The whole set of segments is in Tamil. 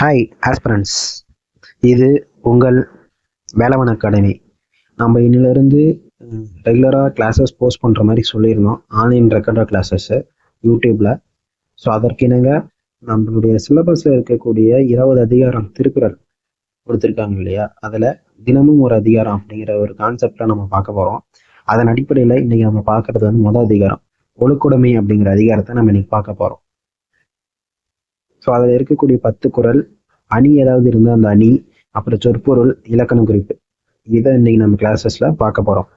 ஹாய் ஆஸ்பரன்ஸ் இது உங்கள் வேலவன் அகாடமி. நம்ம இன்னிலிருந்து ரெகுலராக கிளாஸஸ் போஸ்ட் பண்ணுற மாதிரி சொல்லியிருந்தோம். ஆன்லைன் ரெக்கார்டர் கிளாஸஸ்ஸு யூடியூப்பில் ஸோ அதற்கிணங்க நம்மளுடைய சிலபஸில் இருக்கக்கூடிய இருபது அதிகாரம் திருக்குறள் கொடுத்துருக்காங்க இல்லையா? அதில் தினமும் ஒரு அதிகாரம் அப்படிங்கிற ஒரு கான்செப்டில் நம்ம பார்க்க போகிறோம் அதன் அடிப்படையில் இன்றைக்கி நம்ம பார்க்குறது வந்து மொதல் அதிகாரம். ஒழுக்குடைமை அப்படிங்கிற அதிகாரத்தை நம்ம இன்றைக்கி பார்க்க போகிறோம் ஸோ அதில் இருக்கக்கூடிய பத்து குறள் அணி ஏதாவது இருந்தால் அந்த அணி அப்புறம் சொற்பொருள் இலக்கண குறிப்பு. இதை இன்னைக்கு நம்ம கிளாஸஸில் பார்க்க போறோம்.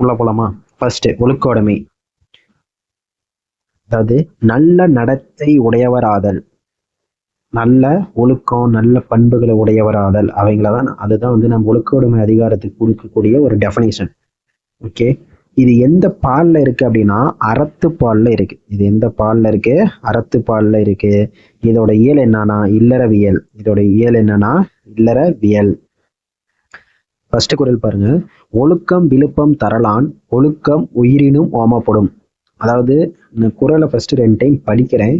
உள்ள போலாமா? ஃபர்ஸ்ட் ஒழுக்கோடைமை. அதாவது நல்ல நடத்தை உடையவராதல் நல்ல ஒழுக்கம் நல்ல பண்புகளை உடையவராதல் அவங்கள தான் அதுதான் வந்து நம்ம ஒழுக்கோடைமை அதிகாரத்துக்கு கொடுக்கக்கூடிய ஒரு டெஃபனேஷன் ஓகே இது எந்த பாலில் இருக்குது அப்படின்னா அறத்து பாலில் இருக்குது இது எந்த பால்ல இருக்குது அறத்து பாலில் இருக்குது இதோட இயல் என்னன்னா இல்லறவியல். இதோட இயல் என்னன்னா இல்லறவியல். ஃபர்ஸ்ட் குரல் பாருங்க. ஒழுக்கம் விழுப்பம் தரலான் ஒழுக்கம் உயிரினும் ஓமப்படும். அதாவது இந்த குரலை ஃபர்ஸ்ட் ரெண்டு டைம் படிக்கிறேன்.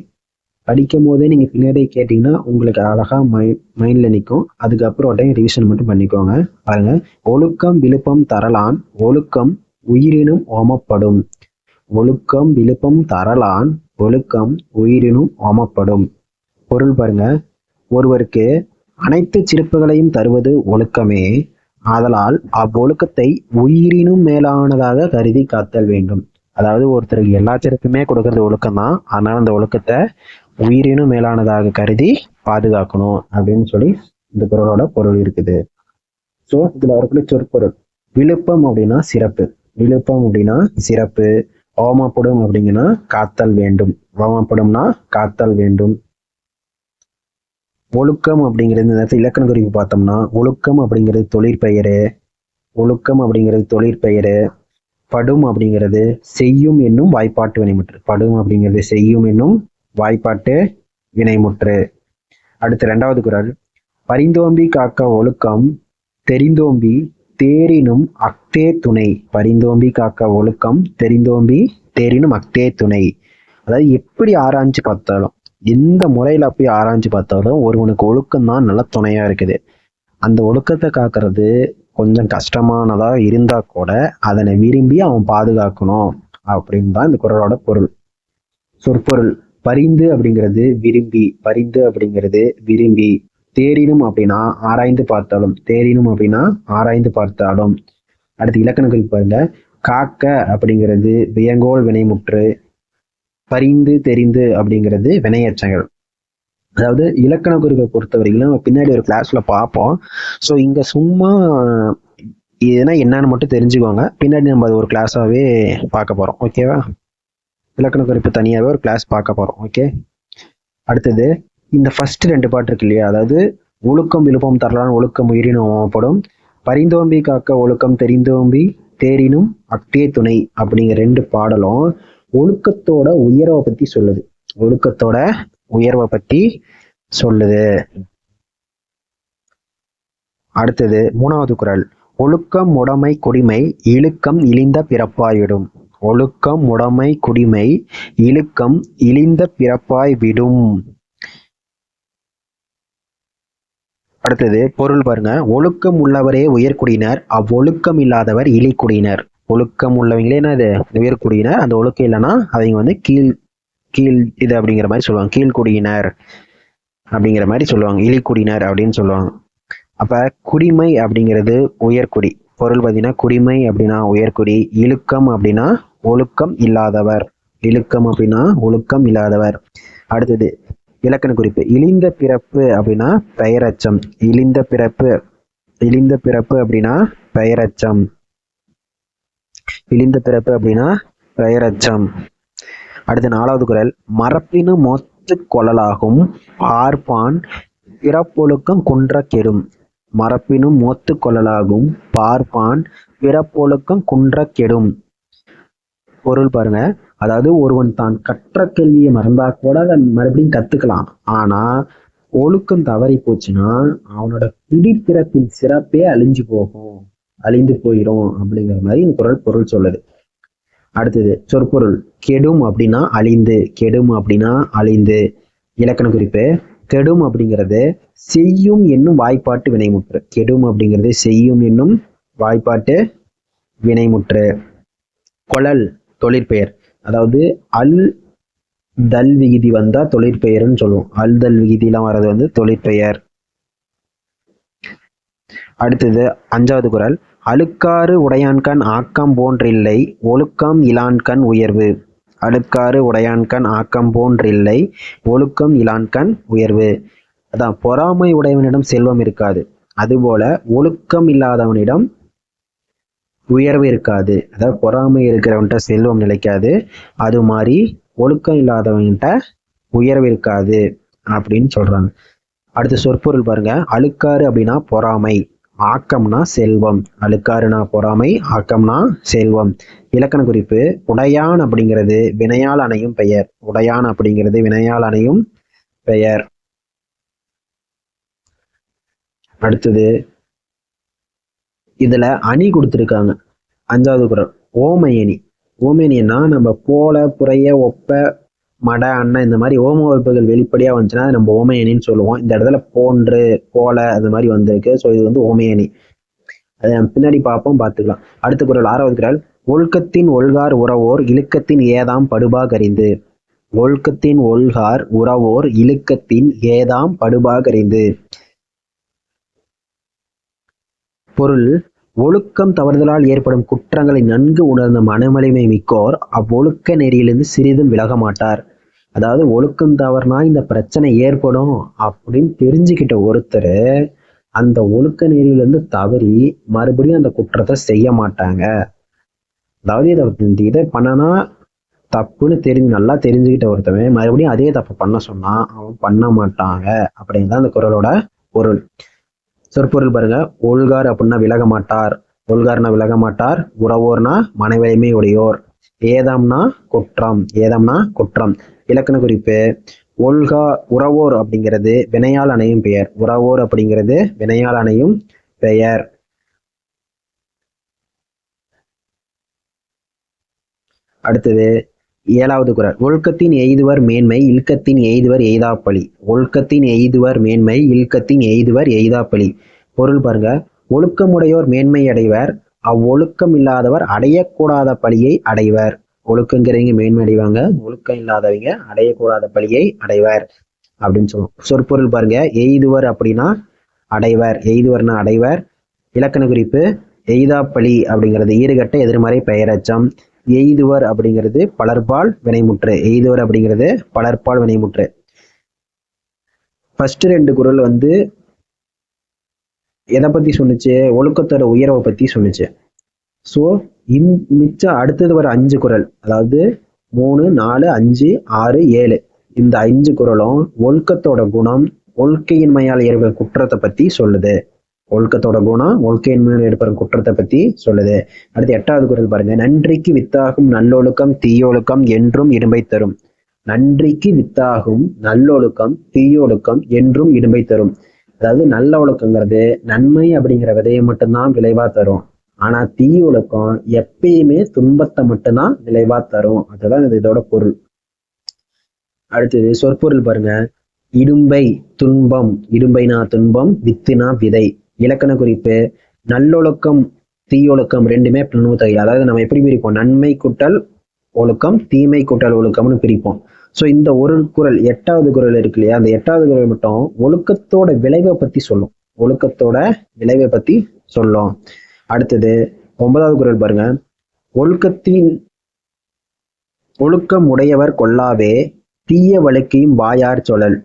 படிக்கும் போதே நீங்கள் பின்னாடி கேட்டிங்கன்னா உங்களுக்கு அழகாக மை மைண்டில் நிற்கும் அதுக்கப்புறம் ஒரு டைம் ரிவிஷன் மட்டும் பண்ணிக்கோங்க. பாருங்க. ஒழுக்கம் விழுப்பம் தரலான் ஒழுக்கம் உயிரினும் ஓமப்படும். ஒழுக்கம் விழுப்பம் தரலான் ஒழுக்கம் உயிரினும் ஓமப்படும். பொருள் பாருங்க. ஒருவருக்கு அனைத்து சிறப்புகளையும் தருவது ஒழுக்கமே. ஆதலால் அவ்வொழுக்கத்தை உயிரினும் மேலானதாக கருதி காத்தல் வேண்டும். அதாவது ஒருத்தருக்கு எல்லா சிறப்புமே கொடுக்கறது ஒழுக்கம் தான் அதனால அந்த ஒழுக்கத்தை உயிரினும் மேலானதாக கருதி பாதுகாக்கணும் அப்படின்னு சொல்லி இந்த குரலோட பொருள் இருக்குது. ஸோ இதுல வரக்கூடிய சொற்பொருள். விழுப்பம் அப்படின்னா சிறப்பு. விழுப்பம் அப்படின்னா சிறப்பு. ஓமப்படும் அப்படிங்கன்னா காத்தல் வேண்டும். ஓமப்படும்னா காத்தல் வேண்டும். ஒழுக்கம் அப்படிங்கிறது இந்த நேரத்தில் இலக்கண குறிப்பு பார்த்தோம்னா ஒழுக்கம் அப்படிங்கிறது தொழிற்பெயரு ஒழுக்கம் அப்படிங்கிறது தொழிற்பெயரு படும் அப்படிங்கிறது செய்யும் என்னும் வாய்ப்பாட்டு வினைமுற்று. படும் அப்படிங்கிறது செய்யும் என்னும் வாய்ப்பாட்டு வினைமுற்று. அடுத்து ரெண்டாவது குரல். பரிந்தோம்பி காக்க ஒழுக்கம் தெரிந்தோம்பி தேரினும் அக்தே துணை. பரிந்தோம்பி காக்க ஒழுக்கம் தெரிந்தோம்பி தேரினும் அக்தே துணை. அதாவது எப்படி ஆராய்ஞ்சு பார்த்தாலும் எந்த முறையில போய் ஆராய்ஞ்சு பார்த்தாலும் ஒருவனுக்கு ஒழுக்கம் தான் நல்ல துணையா இருக்குது. அந்த ஒழுக்கத்தை காக்கிறது கொஞ்சம் கஷ்டமானதா இருந்தா கூட அதனை விரும்பி அவன் பாதுகாக்கணும் அப்படின்னு தான் இந்த குரலோட பொருள். சொற்பொருள். பரிந்து அப்படிங்கிறது விரும்பி பரிந்து அப்படிங்கிறது விரும்பி. தேரினும் அப்படின்னா ஆராய்ந்து பார்த்தாலும் தேரினும் அப்படின்னா ஆராய்ந்து பார்த்தாலும். அடுத்து இலக்கணங்கள் குறிப்பு பாருங்க. காக்க அப்படிங்கிறது வியங்கோல் வினைமுற்று பரிந்து தெரிந்து அப்படிங்கிறது வினையச்சங்கள். அதாவது இலக்கண குறிப்பை பொறுத்தவரைக்கும் நம்ம பின்னாடி ஒரு கிளாஸ்ல பார்ப்போம். ஸோ இங்க சும்மா இதுனா என்னன்னு மட்டும் தெரிஞ்சுக்கோங்க. பின்னாடி நம்ம அது ஒரு கிளாஸாவே பார்க்க போறோம். ஓகேவா இலக்கண குறிப்பு தனியாகவே ஒரு கிளாஸ் பார்க்க போறோம். ஓகே அடுத்தது இந்த ஃபர்ஸ்ட் ரெண்டு பாட்டு இருக்கு இல்லையா? அதாவது ஒழுக்கம் விழுப்பம் தரலான் ஒழுக்கம் உயிரினும் பரிந்தோம்பி காக்க ஒழுக்கம் தெரிந்தோம்பி தேரினும் அக்டே துணை அப்படிங்கிற ரெண்டு பாடலும் ஒழுக்கத்தோட உயர்வை பத்தி சொல்லுது. ஒழுக்கத்தோட உயர்வை பத்தி சொல்லுது. அடுத்தது மூணாவது குரல். ஒழுக்கம் உடைமை குடிமை இழுக்கம் இழிந்த பிறப்பாய்விடும். ஒழுக்கம் உடைமை குடிமை இழுக்கம் இழிந்த பிறப்பாய் விடும் அடுத்தது பொருள் பாருங்க. ஒழுக்கம் உள்ளவரே உயர்குடியினர் அவ்வொழுக்கம் இல்லாதவர் இழிக்குடியினர் ஒழுக்கம் உள்ளவங்களே என்ன இது? உயர்குடியினர் அந்த ஒழுக்கம் இல்லைன்னா அவங்க வந்து கீழ் கீழ் இது அப்படிங்கிற மாதிரி சொல்லுவாங்க. கீழ்குடியினர் அப்படிங்கிற மாதிரி சொல்லுவாங்க. இழிக்குடியினர் அப்படின்னு சொல்லுவாங்க. அப்ப குடிமை அப்படிங்கிறது உயர்குடி பொருள் பார்த்தீங்கன்னா குடிமை அப்படின்னா உயர்குடி இழுக்கம் அப்படின்னா ஒழுக்கம் இல்லாதவர். இழுக்கம் அப்படின்னா ஒழுக்கம் இல்லாதவர். அடுத்தது இலக்கண குறிப்பு. இழிந்த பிறப்பு அப்படின்னா பெயரச்சம். இழிந்த பிறப்பு இழிந்த பிறப்பு அப்படின்னா பெயரச்சம். இழிந்த பிறப்பு அப்படின்னா பெயரச்சம். அடுத்து நாலாவது குரல். மரப்பினு மொத்து கொள்ளலாகும் பார்ப்பான் பிறப்பொழுக்கம் குன்ற கெடும் மரப்பினும் மோத்து கொள்ளலாகும் பார்ப்பான் பிறப்பொழுக்கம் குன்ற கெடும் பொருள் பாருங்க. அதாவது ஒருவன் தான் கற்ற கேள்வியை மறந்தா கூட அதை மறுபடியும் கத்துக்கலாம். ஆனா ஒழுக்கம் தவறி போச்சுன்னா அவனோட பிடிப்பிறப்பின் சிறப்பே அழிஞ்சு போகும். அழிந்து போயிடும் அப்படிங்கிற மாதிரி இந்த குரல் பொருள் சொல்லுது. அடுத்தது சொற்பொருள். கெடும் அப்படின்னா அழிந்து கெடும் அப்படின்னா அழிந்து. இலக்கண குறிப்பு. கெடும் அப்படிங்கிறது செய்யும் என்னும் வாய்ப்பாட்டு வினைமுற்று. கெடும் அப்படிங்கிறது செய்யும் என்னும் வாய்ப்பாட்டு வினைமுற்று. கொழல் தொழிற்பெயர். அதாவது அல் தல் விகுதி வந்தா தொழிற்பெயர்னு சொல்லுவோம். அல் தல் விகுதியெல்லாம் வர்றது வந்து தொழிற்பெயர். அடுத்தது அஞ்சாவது குறள் அழுக்காறு உடையான்கண் ஆக்கம் போன்றில்லை ஒழுக்கம் இலான்கண் உயர்வு. அழுக்காறு உடையான்கண் ஆக்கம் போன்றில்லை ஒழுக்கம் இலான்கண் உயர்வு. அதான் பொறாமை உடையவனிடம் செல்வம் இருக்காது. அதுபோல ஒழுக்கம் இல்லாதவனிடம் உயர்வு இருக்காது. அதாவது பொறாமை இருக்கிறவன்கிட்ட செல்வம் நிலைக்காது. அது மாதிரி ஒழுக்கம் இல்லாதவன்கிட்ட உயர்வு இருக்காது அப்படின்னு சொல்றாங்க. அடுத்த சொற்பொருள் பாருங்க. அழுக்காறு அப்படின்னா பொறாமை ஆக்கம்னா செல்வம். அழுக்காறுனா பொறாமை ஆக்கம்னா செல்வம். இலக்கண குறிப்பு உடையான் அப்படிங்கிறது வினையால் அணையும் பெயர். உடையான் அப்படிங்கிறது வினையால் அணையும் பெயர். அடுத்தது இதுல அணி கொடுத்துருக்காங்க. அஞ்சாவது குரல் ஓமையணி ஓமையணின்னா நம்ம போல புறைய ஒப்ப மட அண்ணன் இந்த மாதிரி ஓம வகுப்புகள் வெளிப்படையா வந்துச்சுன்னா நம்ம ஓமையணின்னு சொல்லுவோம். இந்த இடத்துல போன்று போல அது மாதிரி வந்திருக்கு. ஸோ இது வந்து ஓமையணி அதை நம்ம பின்னாடி பார்ப்போம் பார்த்துக்கலாம். அடுத்த குரல் ஆறாவது குரல். ஒழுக்கத்தின் ஒல்கார் உறவோர் இழுக்கத்தின் ஏதாம் படுபா கறிந்து ஒழுக்கத்தின் ஒல்கார் உறவோர் இழுக்கத்தின் ஏதாம் படுபா கறிந்து பொருள் ஒழுக்கம் தவறுதலால் ஏற்படும் குற்றங்களை நன்கு உணர்ந்த மனமலிமை மிக்கோர் அவ்வொழுக்க நெறியிலிருந்து சிறிதும் விலக மாட்டார். அதாவது ஒழுக்கம் தவறுனா இந்த பிரச்சனை ஏற்படும் அப்படின்னு தெரிஞ்சுக்கிட்ட ஒருத்தர் அந்த ஒழுக்க நெறியிலிருந்து தவறி மறுபடியும் அந்த குற்றத்தை செய்ய மாட்டாங்க. அதாவது இதை இந்த இதை பண்ணனா தப்புன்னு தெரிஞ்சு நல்லா தெரிஞ்சுக்கிட்ட ஒருத்தவன் மறுபடியும் அதே தப்பு பண்ண சொன்னா அவன் பண்ண மாட்டாங்க அப்படின்னு தான் அந்த குரலோட பொருள். சொற்பொருள் பாருங்க. ஒல்கார் அப்படின்னா விலக மாட்டார். ஒல்கார்னா விலக மாட்டார். உறவோர்னா மனவலிமை உடையோர். ஏதாம்னா குற்றம். ஏதாம்னா குற்றம். இலக்கண குறிப்பு. ஒல்கா உறவோர் அப்படிங்கிறது வினையால் அணையும் பெயர். உறவோர் அப்படிங்கிறது வினையால் அணையும் பெயர். அடுத்தது ஏழாவது குரல். ஒழுக்கத்தின் எய்துவர் மேன்மை இல்கத்தின் எய்துவர் எய்தாப்பழி. ஒழுக்கத்தின் எய்துவர் மேன்மை இல்கத்தின் எய்துவர் எய்தாப்பழி. பொருள் பாருங்க. ஒழுக்கமுடையோர் மேன்மை அடைவர் அவ்வொழுக்கம் இல்லாதவர் அடையக்கூடாத பழியை அடைவர். ஒழுக்கங்கிறவங்க மேன்மை அடைவாங்க ஒழுக்கம் இல்லாதவங்க அடையக்கூடாத பழியை அடைவர் அப்படின்னு சொல்லுவோம். சொற்பொருள் பாருங்க. எய்துவர் அப்படின்னா அடைவர். எய்துவர்னா அடைவர். இலக்கண குறிப்பு எய்தாப்பழி அப்படிங்கிறது ஈறுகட்ட எதிர்மறை பெயரச்சம். எய்துவர் அப்படிங்கிறது பலர்பால் வினைமுற்று. எய்துவர் அப்படிங்கிறது பலர்பால் வினைமுற்று. ஃபர்ஸ்ட் ரெண்டு குரல் வந்து எதை பத்தி சொல்லுச்சு ஒழுக்கத்தோட உயர்வை பத்தி சொல்லுச்சு ஸோ இந் மிச்சம் அடுத்தது வர அஞ்சு குரல் அதாவது மூணு நாலு அஞ்சு ஆறு ஏழு. இந்த அஞ்சு குரலும் ஒழுக்கத்தோட குணம் ஒழுக்கையின்மையால் ஏற்படும் குற்றத்தை பத்தி சொல்லுது. ஒழுக்கத்தோட குணம் ஒழுக்கையின்மையால் ஏற்படும் குற்றத்தை பத்தி சொல்லுது. அடுத்து எட்டாவது குரல் பாருங்க. நன்றிக்கு வித்தாகும் நல்லொழுக்கம் தீயொழுக்கம் என்றும் இடும்பை தரும். நன்றிக்கு வித்தாகும் நல்லொழுக்கம் தீயொழுக்கம் என்றும் இடும்பை தரும். அதாவது நல்ல ஒழுக்கங்கிறது நன்மை அப்படிங்கிற விதையை மட்டும்தான் விளைவா தரும். ஆனா தீ ஒழுக்கம் எப்பயுமே துன்பத்தை மட்டும்தான் விளைவா தரும். அதுதான் இதோட பொருள். அடுத்தது சொற்பொருள் பாருங்க. இடும்பை துன்பம் இடும்பைனா துன்பம் வித்துனா விதை. இலக்கண குறிப்பு நல்லொழுக்கம் தீயொழுக்கம் ரெண்டுமே பின்னூத்தகை அதாவது நம்ம எப்படி பிரிப்போம்? நன்மை குட்டல் ஒழுக்கம் தீமை குட்டல் ஒழுக்கம்னு பிரிப்போம். ஸோ இந்த ஒரு குரல் எட்டாவது குரல் இருக்கு இல்லையா? அந்த எட்டாவது குரல் மட்டும் ஒழுக்கத்தோட விளைவை பத்தி சொல்லும். ஒழுக்கத்தோட விளைவை பத்தி சொல்லும். அடுத்தது ஒன்பதாவது குரல் பாருங்க. ஒழுக்கத்தின் ஒழுக்கம் உடையவர் கொல்லாவே தீய வழுக்கையும் வாயார் சொலல்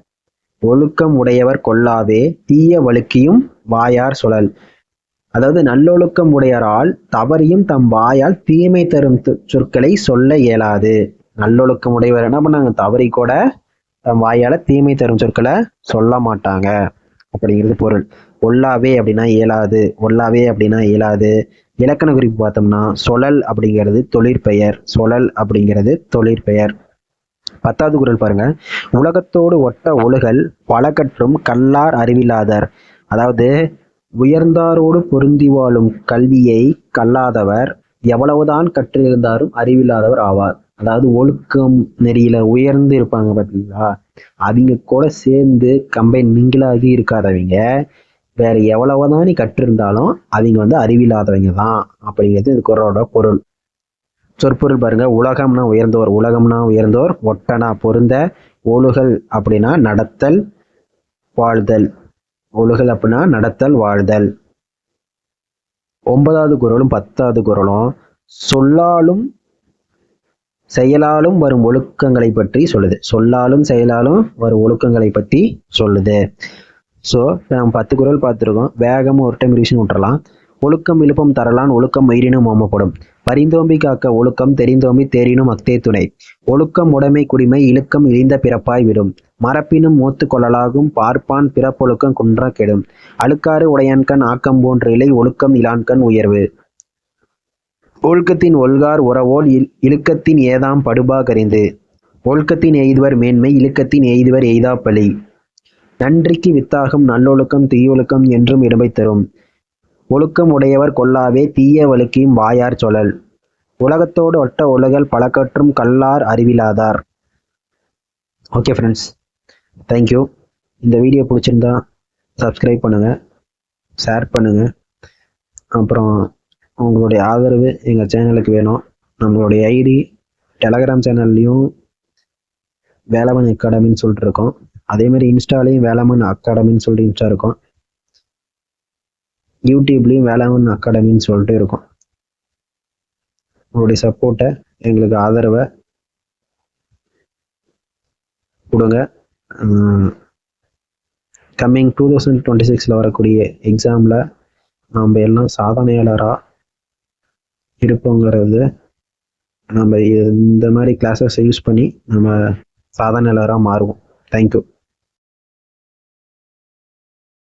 ஒழுக்கம் உடையவர் கொல்லாவே தீய வழுக்கையும் வாயார் சுழல் அதாவது நல்லொழுக்கம் உடையரால் தவறியும் தம் வாயால் தீமை தரும் சொற்களை சொல்ல இயலாது. நல்லொழுக்கம் உடையவர் என்ன பண்ணாங்க? தவறி கூட வாயால தீமை தரும் சொற்களை சொல்ல மாட்டாங்க. அப்படிங்கிறது பொருள். ஒல்லாவே அப்படின்னா இயலாது. ஒல்லாவே அப்படின்னா இயலாது. இலக்கண குறிப்பு பார்த்தோம்னா சொலல் அப்படிங்கிறது தொழிற்பெயர். சொலல் அப்படிங்கிறது தொழிற்பெயர். பத்தாவது குரல் பாருங்க. உலகத்தோடு ஒட்ட ஒழுகல் பல கற்றும் கல்லார் அறிவில்லாதர். அதாவது உயர்ந்தாரோடு பொருந்தி வாழும் கல்வியை கல்லாதவர் எவ்வளவுதான் கற்றிருந்தாலும் அறிவில்லாதவர் ஆவார். அதாவது ஒழுக்கம் நெறியில உயர்ந்து இருப்பாங்க பார்த்தீங்களா அவங்க கூட சேர்ந்து கம்பைன் மிங்கிளாகி இருக்காதவங்க. வேற எவ்வளவுதான் நீ கற்றிருந்தாலும் அவங்க வந்து அறிவில்லாதவங்க தான் அப்படிங்கிறது இந்த குரலோட பொருள். சொற்பொருள் பாருங்க. உலகம்னா உயர்ந்தோர் உலகம்னா உயர்ந்தோர் ஒட்டனா பொருந்த ஒழுகல் அப்படின்னா நடத்தல் வாழ்தல். ஒழுகல் அப்படின்னா நடத்தல் வாழ்தல். ஒன்பதாவது குரலும் பத்தாவது குரலும் சொல்லாலும் செயலாலும் வரும் ஒழுக்கங்களை பற்றி சொல்லுது. சொல்லாலும் செயலாலும் வரும் ஒழுக்கங்களை பற்றி சொல்லுது. ஸோ நம்ம பத்து குரல் பார்த்துருக்கோம். வேகமும் ஒரு டைம் ரிவிஷன் விட்டுறலாம். ஒழுக்கம் விழுப்பம் தரலான் ஒழுக்கம் மயிரினும் ஓமப்படும். பரிந்தோம்பி காக்க ஒழுக்கம் தெரிந்தோம்பி தேரினும் அக்தே துணை. ஒழுக்கம் உடைமை குடிமை இழுக்கம் இழிந்த பிறப்பாய் விடும். மரப்பினும் மூத்து கொள்ளலாகும் பார்ப்பான் பிறப்பொழுக்கம் குன்றா கெடும் அழுக்காறு உடையான்கண் ஆக்கம் போன்ற இலை ஒழுக்கம் இலான்கண் உயர்வு. ஒழுக்கத்தின் ஒல்கார் உறவோல் இல் இழுக்கத்தின் ஏதாம் படுபா கரிந்து ஒழுக்கத்தின் எய்துவர் மேன்மை இழுக்கத்தின் எய்துவர் எய்தாப்பலி நன்றிக்கு வித்தாகும் நல்லொழுக்கம் தீயொழுக்கம் என்றும் இடமை தரும். ஒழுக்கம் உடையவர் கொல்லாவே தீய வழுக்கியும் வாயார் சொழல் உலகத்தோடு ஒட்ட ஒழுகல் பழக்கற்றும் கல்லார் அறிவிலாதார். ஓகே ஃப்ரெண்ட்ஸ் தேங்க்யூ இந்த வீடியோ பிடிச்சிருந்தா சப்ஸ்கிரைப் பண்ணுங்கள் ஷேர் பண்ணுங்கள் அப்புறம் உங்களுடைய ஆதரவு எங்கள் சேனலுக்கு வேணும். நம்மளுடைய ஐடி டெலகிராம் சேனல்லையும் வேளாமன் அகாடமின்னு சொல்லிட்டு இருக்கோம். அதேமாதிரி இன்ஸ்டாலையும் வேளாமன் அகாடமின்னு சொல்லிட்டு இன்ஸ்டா இருக்கும். யூடியூப்லேயும் வேளாமன் அகாடமின்னு சொல்லிட்டு இருக்கும். உங்களுடைய சப்போர்ட்டை எங்களுக்கு ஆதரவை கொடுங்க. கம்மிங் டூ தௌசண்ட் டுவெண்ட்டி சிக்ஸில் வரக்கூடிய எக்ஸாமில் நாம் எல்லாம் சாதனையாளராக இருப்போங்கிறது நம்ம இந்த மாதிரி கிளாஸஸ் யூஸ் பண்ணி நம்ம சாதனையாளராக மாறுவோம். தேங்க்யூ